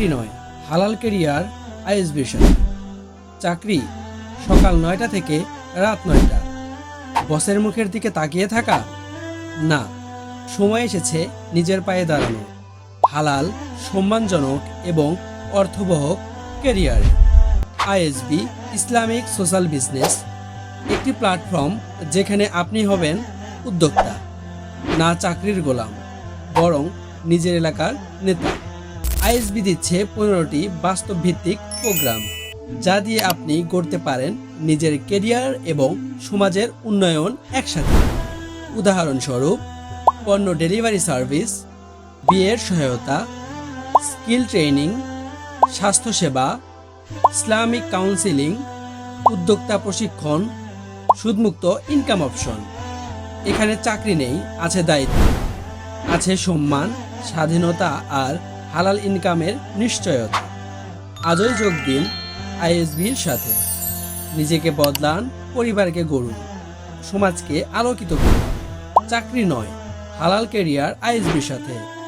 চাকরি নয়, হালাল কেরিয়ার আইএসবির সাথে চাকরি সকাল নয়টা থেকে রাত নয়টা। বসের মুখের দিকে তাকিয়ে থাকা? না, সময় এসেছে নিজের পায়ে দাঁড়ানো হালাল, সম্মানজনক এবং অর্থবহ career ISB, Islamic social business, একটি প্ল্যাটফর্ম যেখানে আপনি হবেন উদ্যোক্তা, না চাকরির গোলাম, বরং নিজের এলাকার নেতা। আইএসবি দিচ্ছে পনেরোটি বাস্তব ভিত্তিক প্রোগ্রাম, যা দিয়ে আপনি গড়তে পারেন নিজের কেরিয়ার এবং সমাজের উন্নয়ন একসাথে। উদাহরণস্বরূপ, পণ্য ডেলিভারি সার্ভিস, বিয়ের সহায়তা, স্কিল ট্রেনিং, স্বাস্থ্যসেবা, ইসলামিক কাউন্সিলিং, উদ্যোক্তা প্রশিক্ষণ, সুদমুক্ত ইনকাম অপশন। এখানে চাকরি নেই, আছে দায়িত্ব, আছে সম্মান, স্বাধীনতা আর হালাল ইনকামের নিশ্চয়তা। আজই যোগ দিন আইএসবির সাথে। নিজেকে বদলান, পরিবারকে গড়ুন। সমাজকে আলোকিত করুন। চাকরি নয়, হালাল কেরিয়ার আইএসবির সাথে।